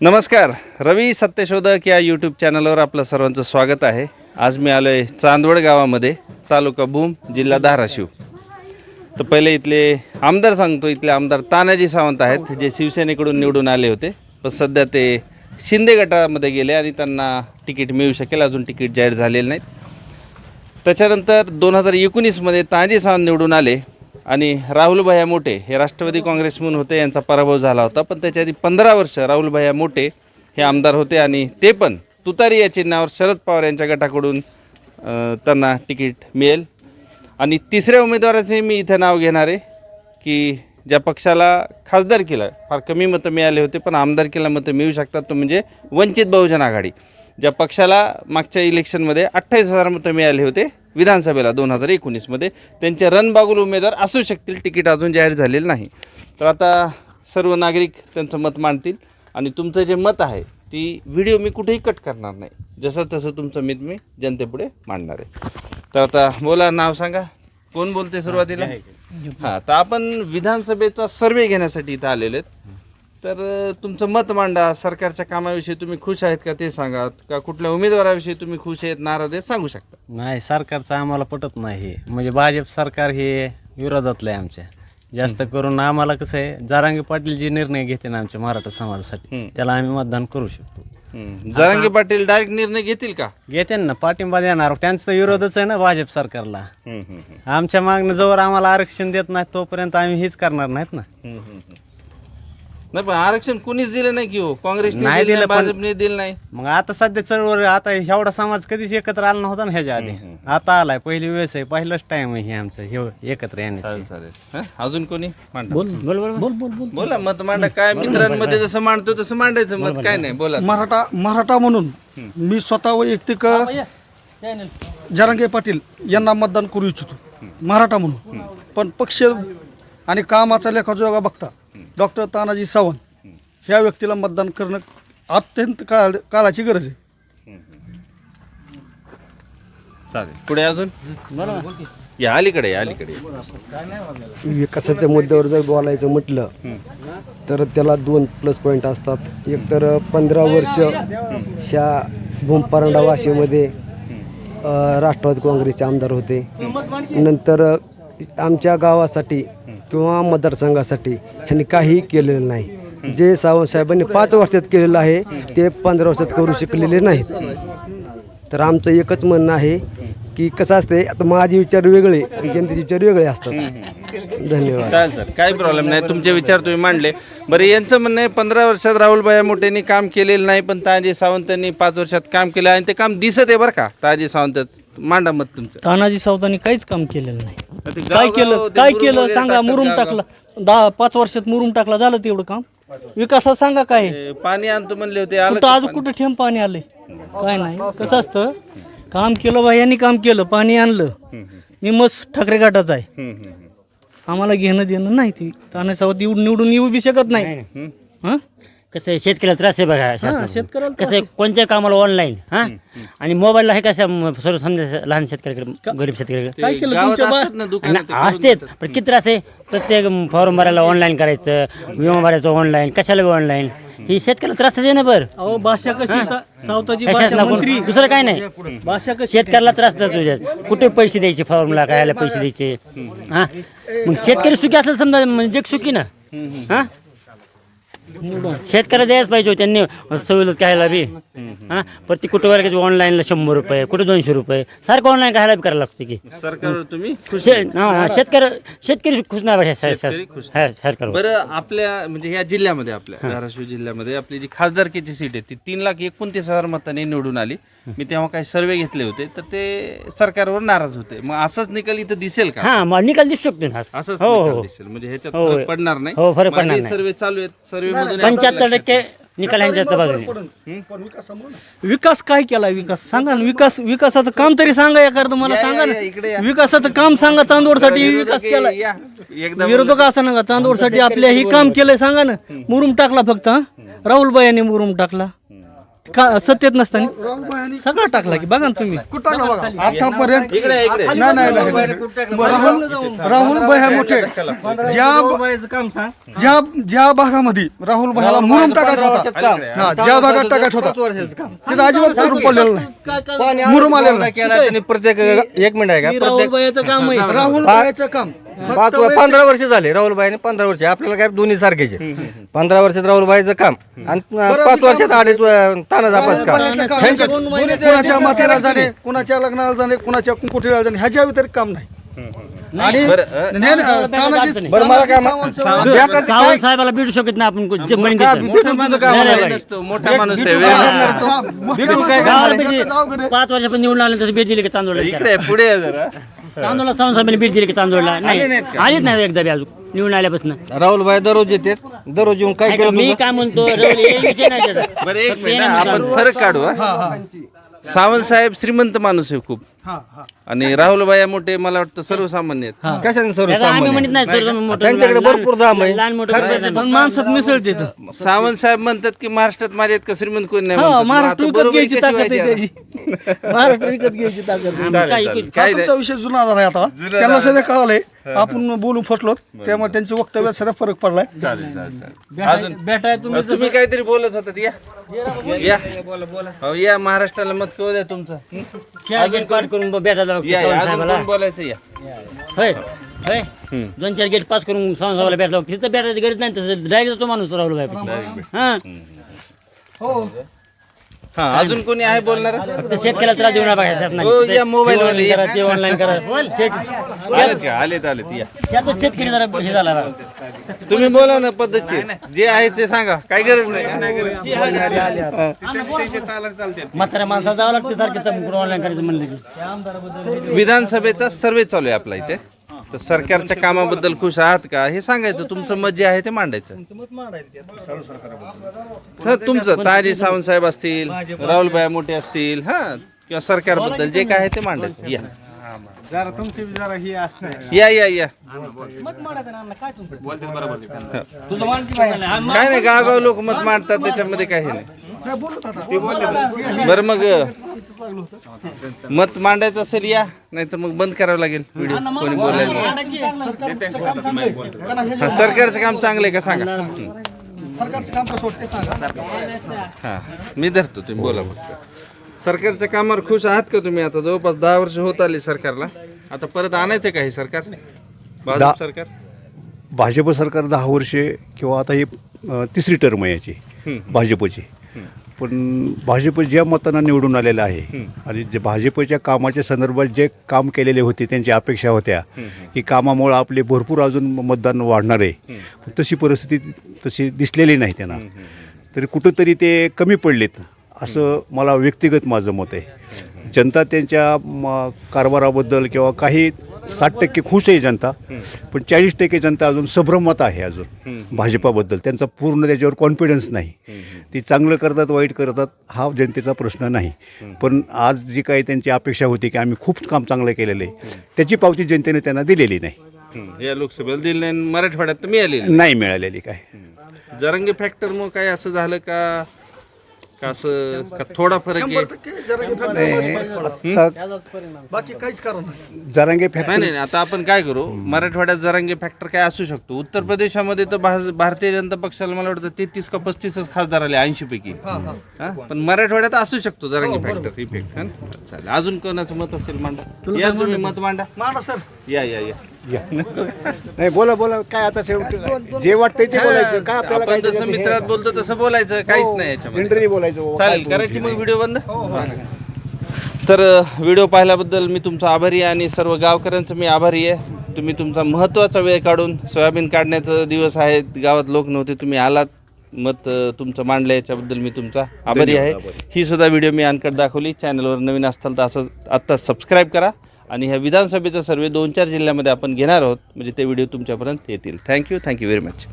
नमस्कार रवी सत्यशोधक या यूट्यूब चॅनलवर आपलं सर्वांचं स्वागत आहे. आज मी आलो आहे चांदवड गावामध्ये तालुका भूम जिल्हा धाराशिव. तर पहिले इथले आमदार सांगतो इथले आमदार तानाजी सावंत आहेत जे शिवसेनेकडून निवडून आले होते. पण सध्या ते शिंदे गटामध्ये गेले आणि त्यांना तिकीट मिळू शकेल अजून तिकीट जाहीर झालेलं नाहीत. त्याच्यानंतर दोन हजार एकोणीसमध्ये तानाजी सावंत निवडून आले. आणि राहुल भैया मोठे हे राष्ट्रवादी काँग्रेस म्हणून होते यांचा पराभव झाला होता. पण त्याच्या आधी पंधरा वर्ष राहुल भैया मोठे हे आमदार होते आणि ते पण तुतारी या चिन्हावर शरद पवार यांच्या गटाकडून त्यांना तिकीट मिळेल. आणि तिसऱ्या उमेदवाराचे मी इथं नाव घेणार आहे की ज्या पक्षाला खासदार केलं फार कमी मतं मिळाले होते पण आमदार केला मतं मिळू शकतात तो म्हणजे वंचित बहुजन आघाडी. ज्या पक्षाला मागच्या इलेक्शनमध्ये अठ्ठावीस हजार मतं मिळाले होते विधानसभेला दोन हजार एकोणीसमध्ये त्यांचे रणबागुल उमेदवार असू शकतील तिकीट अजून जाहीर झालेलं नाही. तर आता सर्व नागरिक त्यांचं मत मांडतील आणि तुमचं जे मत आहे ती व्हिडिओ मी कुठेही कट करणार नाही. जसं तसं तुमचं मत मी जनतेपुढे मांडणार आहे. तर आता बोला नाव सांगा. कोण बोलते सुरुवातीला? हां तर आपण विधानसभेचा सर्वे घेण्यासाठी इथं आलेले आहेत. तर तुमचं मत मांडा. सरकारच्या कामाविषयी तुम्ही खुश आहेत का ते सांगा. का कुठल्या उमेदवाराविषयी तुम्ही खुश आहेत नाराज आहेत सांगू शकता? नाही सरकारचं आम्हाला पटत नाही. हे म्हणजे भाजप सरकार हे विरोधातलं आहे आमच्या. जास्त करून आम्हाला कसं आहे जारांगी पाटील जे निर्णय घेते ना आमच्या मराठा समाजासाठी. त्याला आम्ही मतदान करू शकतो. जरांगे पाटील डायरेक्ट निर्णय घेतील का? घेते ना पाठिंबा देणार. त्यांचा तर विरोधच आहे ना भाजप सरकारला. आमच्या मागणं जवळ आम्हाला आरक्षण देत नाही तोपर्यंत आम्ही हेच करणार नाहीत ना. नाही पण आरक्षण कुणीच दिलं नाही की हो? काँग्रेसने नाही दिलं नाही, दिलं पण- भाजपने दिलं नाही. मग आता सध्या चळवळ आता एवढा समाज कधीच एकत्र आला नव्हता ना ह्याच्या आधी. आता आलाय पहिली वेळेस आहे पहिलंच टाइम आहे हे आमचं हे एकत्र येण्याचं. चालेल चालेल. हं? अजून कोणी? मांडा. बोल बोल बोल बोल बोल बोला. मत मांडा काय मित्रांमध्ये जसं मांडतो तसं मांडायचं मत काय नाही बोला. मराठा मराठा म्हणून मी स्वतः वैयक्तिक जरांगे पाटील यांना मतदान करू इच्छितो. मराठा म्हणून. पण पक्ष आणि कामाचा लेखाजोगा बघता. डॉक्टर तानाजी सावंत ह्या व्यक्तीला मतदान करणं अत्यंत काळ काळाची गरज आहे. चालेल. पुढे अजून? या अलीकडे या अलीकडे विकासाच्या मुद्द्यावर जर बोलायचं म्हटलं तर त्याला दोन प्लस पॉईंट असतात. एक तर पंधरा वर्ष ह्या भूमपरांडा वाशीमध्ये अ, राष्ट्रवादी काँग्रेसचे आमदार होते. नंतर आमच्या गावासाठी किंवा मतदारसंघासाठी ह्यांनी काहीही केलेलं नाही. जे सावंत साहेबांनी पाच वर्षात केलेलं आहे ते पंधरा वर्षात करू शकलेले नाहीत. तर आमचं एकच म्हणणं आहे की कसं असते आता माझे विचार वेगळे जनतेचे विचार वेगळे असतात. धन्यवाद. चालेल सर काही प्रॉब्लेम नाही. तुमचे विचार तुम्ही मांडले. बरं यांचं म्हणणं आहे पंधरा वर्षात राहुलभाई मोठेंनी काम केलेलं नाही पण ताजी सावंतांनी पाच वर्षात काम केलं आणि ते काम दिसत आहे बरं का? ताजी सावंत मांडा मत तुमचं. तानाजी सावतांनी काहीच काम केलेलं नाही. ते काय केलं ते काय मुरुम केलं? वगैरे सांगा टाकतात मुरुम टाकला. दहा पाच वर्षात मुरुम टाकला झालं तेवढं काम? विकासात सांगा काय? ते पाणी आणतो म्हणले होते आलं कुठं का आज कुठं ठेम पाणी आले काय नाही. कसं असतं? काम केलं बा यांनी काम केलं पाणी आणलं. मी मस्त ठाकरे घाटाचा आहे. हम्म, हम्म, हम्म. आम्हाला घेणं देणं नाही ती. तानाजी सावंत निवडून निवडून येऊ बी शकत नाही. हं? कसं आहे शेतकऱ्याला त्रास आहे बघा शासनाचा. शेतकऱ्याला कसं आहे कोणत्या कामाला ऑनलाईन हा? आणि मोबाईलला हे कसं सर्वसामान्य लहान शेतकऱ्याकडे गरीब शेतकऱ्याकडे. काय केलं गावात तुमच्या बा असतात ना दुकानं ते आणि असतेच पण किती त्रास आहे? प्रत्येक फॉर्म भरायला ऑनलाईन करायचं विमा भरायचं ऑनलाईन कशाला ऑनलाईन ही शेतकऱ्याला त्रासच आहे ना बरं. अहो भाषा कशी का सावताची या भाषा शासनाकडून मंत्री. दुसरं काय नाही. भाषा कशी शेतकऱ्याला त्रास देतो तुझ्यात कुठे पैसे द्यायचे फॉर्मला कायला पैसे द्यायचे? हा? मग शेतकरी सुखी असलं समजा म्हणजे जग सुखी ना. हा? शेतकऱ्याला द्यायच पाहिजे हो त्यांनी सवलत घ्यायला बी. हा? प्रत्येक कुठे वर्गाचे ऑनलाईनला शंभर रुपये कुठे दोनशे रुपये? सारखं ऑनलाईन घ्यायला बी करायला लागतं की. सरकारवर तुम्ही खुश शे- हा, हा, शेतकरी शेतकरी खुश नाही शेतकरी खुश. सरकार. बरं आपल्या म्हणजे ह्या जिल्ह्यामध्ये आपल्या धाराशिव जिल्ह्यामध्ये आपली जी खासदारकीची सीट आहे ती तीन लाख एकोणतीस हजार मतांनी निवडून आली. मी तेव्हा काही सर्वे घेतले होते तर ते सरकारवर नाराज होते. मग असंच निकाल इथं दिसेल का? हा मग निकाल दिसू शकतो ना. असंच हो निकाल हो. दिसेल. म्हणजे ह्याच्यात हो. फरक पडणार नाही. हो, फरक पडणार नाही. सर्वे चालू आहेत. सर्वे मधून पंच्याहत्तर टक्के निकाल यांच्या बाजूने विकास काय केला? विकास सांगा ना विकास विकासाचं काम तरी सांगा एखादं मला या, सांगा या, इकडे या. ना विकासाचं काम सांगा चांदोडसाठी विकास केला या. एकदा विरोधक असं नका चांदोडसाठी आपल्या ही काम केलंय सांगा ना. मुरुम टाकला फक्त हा? राहुल यांनी मुरुम टाकला. का सत्तेत नसताना? सगळं टाकला की बघा ना तुम्ही. कुठं टाकला बघा? आतापर्यंत नाही नाही नाही राहुल राहुल भैया मोठे. ज्या ज्या ज्या भागामध्ये राहुल भैयाला मुरुम टाकायचा होता. हा ज्या भागात टाकायचा होता. तिथं अजिबात मुरुम पडलेलं नाही. मुरुम आलेलं नाही. केला त्यांनी प्रत्येक एक मिनिट आहे का? प्रत्येक राहुल काम आहे. राहुल भैयाचं काम. पाच पंधरा वर्ष झाले राहुलबाईने पंधरा वर्ष. आपल्याला काय दोन्ही सारखेचे. पंधरा वर्षात राहुलबाईचं काम आणि पाच वर्षात अडीच तानाचा पाच काम कुणाच्या माथ्याला जाणे कुणाच्या लग्नाला जाणे कुणाच्या कुंकुटीला जाणे ह्याच्या व्यतिरिक्त काम नाही. आणि सावंत-? साहेबाला भेटू शकत नाही आपण मोठा माणूस पाच वर्षापर्यंत निवडून आले तसं भेट दिली की आहे, पुढे आहे जरा. चांदोडला सावंत साहेबांनी भेट दिली की चांदोडला नाही. आलीच नाही एकदा बी अजून. निवडून आल्यापासून. राहुलबाई दररोज येते दररोज येऊन काय केलं मी काय म्हणतो रवली, हे विषय नाही त्याचा. बरं एक फक्त मिनिट हे हा, नाही आपण फरक काढू हा. सावंत साहेब श्रीमंत माणूस आहे खूप. आणि राहुल भाई मोठे मला वाटतं सर्वसामान्य आहेत. कशाने सर्व त्याचा आम्ही सामान्य? म्हणत नाही सर्व मोठं त्यांच्याकडे भरपूर दाम आहे. लहान मोठं खर्चाचं करायचं पण. माणसात मिसळते. सावंत साहेब म्हणतात की महाराष्ट्रात माझ्या इतकं श्रीमंत कोणी नाही हा म्हणतात. मग महाराष्ट्र आता विकत बरोबरी घ्यायची कशी ताकद आहे व्हायची त्याची. महाराष्ट्र विकत घ्यायची ताकद आहे. आम्ही चालेल, काय तुमचा विषय जुना झाला आहे आता. त्यांना सध्या कळालंय आपण बोलून फसलो. त्यामुळे त्यांच्या वक्तव्यात सध्या फरक पडलाय. चालेल चालेल चालेल. अजून? भेटाय तुम्ही तुम्ही काहीतरी बोलत होतात. या. या. हो या महाराष्ट्राला मत कळू द्या तुमचं. हं? करून भेटायला लागतो या या, सावंत अजून साहेबाला. कोण बोलायचं या? होय होय. दोन चार गेट पास करून सावंत साहेबाला भेटला तिथं भेटायची गरज नाही तसं डायरेक्ट तो माणूस राहुल भाई हा. हा. अजून कोणी आहे बोलणार? फक्त शेतकऱ्याला त्रास देऊ नका बघायचा हो, या मोबाईल वर ऑनलाईन करा ते ऑनलाईन करा. शेत आलेत का? आलेत आलेत. या. शेतकरी जरा हे झाला. तुम्ही बोला ना पद्धतशीर. जे आहे ते सांगा. काय गरज नाही. म्हाताऱ्या माणसाला जावं लागतं सारखं ऑनलाईन करायचं म्हणलं की? विधानसभेचा सर्वे चालू आहे आपला इथे. तर सरकारच्या कामाबद्दल खुश आहात का? हे सांगायचं तुमचं मत जे आहे ते मांडायचं. हा तुमचं ताजी सावंत साहेब असतील राहुलभाई मोठे असतील हा किंवा सरकारबद्दल जे काय आहे ते मांडायचं. या. जरा तुमची जरा ही असणार या या या. काय नाही गावगाव लोक मत मांडतात त्याच्यामध्ये काही नाही. बरं मग मत मांडायचं असेल या नाही तर मग बंद करावं लागेल व्हिडिओ. कोणी बोलायला हा, सरकारचं काम चांगलं आहे का सांगा? हा मी धरतो तुम्ही बोला फक्त सरकारच्या कामावर खुश आहात का तुम्ही? आता जवळपास दहा वर्ष होत आली सरकारला. आता परत आणायचं का हे सरकार? भाजप सरकार? भाजप सरकार दहा वर्षे किंवा आता ही अ, तिसरी टर्म आहे याची. भाजपची. पण भाजप ज्या मतांना निवडून आलेलं आहे आणि जे भाजपच्या कामाच्या संदर्भात जे काम केलेले होते त्यांच्या अपेक्षा होत्या की कामामुळे आपले भरपूर अजून मतदान वाढणार आहे. तशी परिस्थिती तशी दिसलेली नाही त्यांना. तरी कुठंतरी ते कमी पडलेत असं मला व्यक्तिगत माझं मत आहे. जनता त्यांच्या म, कारभाराबद्दल किंवा काही साठ टक्के खुश आहे जनता. पण चाळीस टक्के जनता अजून संभ्रमात आहे अजून भाजपाबद्दल. त्यांचा पूर्ण त्याच्यावर कॉन्फिडन्स नाही. ती चांगलं करतात वाईट करतात हा जनतेचा प्रश्न नाही. पण आज जी काही त्यांची अपेक्षा होती की आम्ही खूप काम चांगलं केलेलं आहे त्याची पावती जनतेने त्यांना दिलेली नाही. या लोकसभेला दिली नाही मराठवाड्यात तर मिळाली नाही. मिळालेली काय. जरंगे फॅक्टर मग काय असं झालं का? का असं का थोडा फरक आहे शंभर टक्के जरा की फॅक्टरी आता बाकी काहीच कारण नाही. जरांगे नाही फॅक्टरी नाही नाही, आता आपण काय करू? मराठवाड्यात जरांगे फॅक्टर काय असू शकतो? उत्तर प्रदेशामध्ये तर भाज- भारतीय जनता पक्षाला मला वाटतं तेहतीस का पस्तीसच खासदार आले ऐंशी पैकी हा? पण मराठवाड्यात असू शकतो जरांगे फॅक्टर इफेक्ट चालेल. अजून कोणाचं मत असेल मांडा? या तुम्ही मत मांडा. मांडा सर. या या या. नाही बोला बोला काय आता शेवटी? जे वाटतंय ते बोलायचं. काय आपल्याला आपण जसं मित्रात बोलतो तसं बोलायचं. काहीच नाही याच्यामध्ये. बोलायचं. चालेल करायची मग व्हिडिओ बंद? तर अ, व्हिडिओ पाहिल्याबद्दल मी तुमचा आभारी आहे आणि सर्व गावकऱ्यांचं मी आभारी आहे. तुम्ही तुमचा महत्त्वाचा वेळ काढून सोयाबीन काढण्याचा दिवस आहे. गावात लोक नव्हते तुम्ही आलात. मत अ, तुमचं मांडलं याच्याबद्दल मी तुमचा आभारी आहे. ही सुद्धा व्हिडिओ मी अनकट दाखवली. चॅनलवर नवीन असताल तर असं आत्ता सबस्क्राईब करा. आणि ह्या विधानसभेचा सर्वे दोन चार जिल्ह्यामध्ये आपण घेणार आहोत. म्हणजे ते व्हिडिओ तुमच्यापर्यंत येतील. Thank you thank you very much